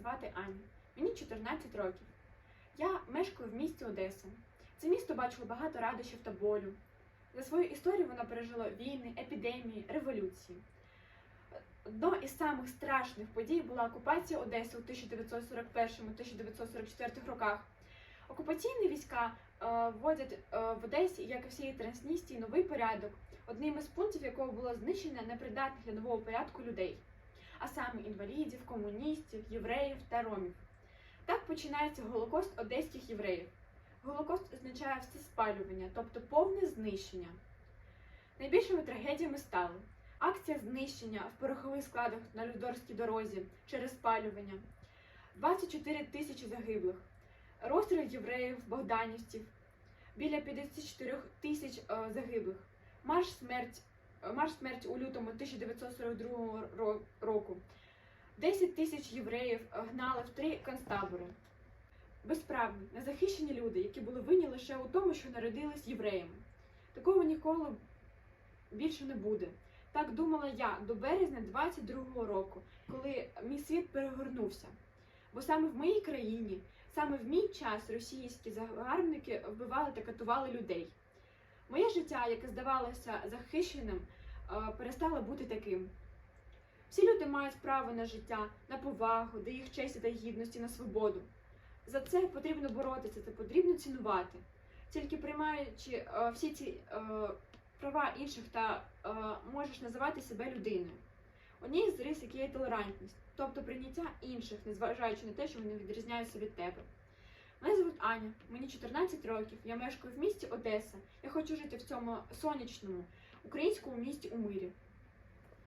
звати Аня. Мені 14 років. Я мешкаю в місті Одеса. Це місто бачило багато радощів та болю. За свою історію воно пережило війни, епідемії, революції. Одною із самих страшних подій була окупація Одеси у 1941-1944 роках. Окупаційні війська е, вводять е, в Одесі, як і всієї Трансністрії, новий порядок, одним із пунктів якого було знищення непридатних для нового порядку людей, а саме інвалідів, комуністів, євреїв та ромів. Так починається Голокост одеських євреїв. Голокост означає все спалювання, тобто повне знищення. Найбільшими трагедіями стали акція знищення в порохових складах на Людорській дорозі через спалювання, 24 тисячі загиблих, розстріл євреїв, богданівців, біля 54 тисяч е, загиблих, марш смерть, марш смерть у лютому 1942 року. 10 тисяч євреїв гнали в три концтабори. Безправні, незахищені люди, які були винні лише у тому, що народились євреями. Такого ніколи більше не буде. Так думала я до березня 22-го року, коли мій світ перегорнувся. Бо саме в моїй країні, саме в мій час російські загарбники вбивали та катували людей. Моє життя, яке здавалося захищеним, е, перестало бути таким. Всі люди мають право на життя, на повагу, до їх честі та гідності, на свободу. За це потрібно боротися, це потрібно цінувати. Тільки приймаючи е, всі ці е, права інших та можеш називати себе людиною. Однією з рис, які є толерантність, тобто прийняття інших, незважаючи на те, що вони відрізняються від тебе. Мене звуть Аня, мені 14 років, я мешкаю в місті Одеса. Я хочу жити в цьому сонячному українському місті у мирі.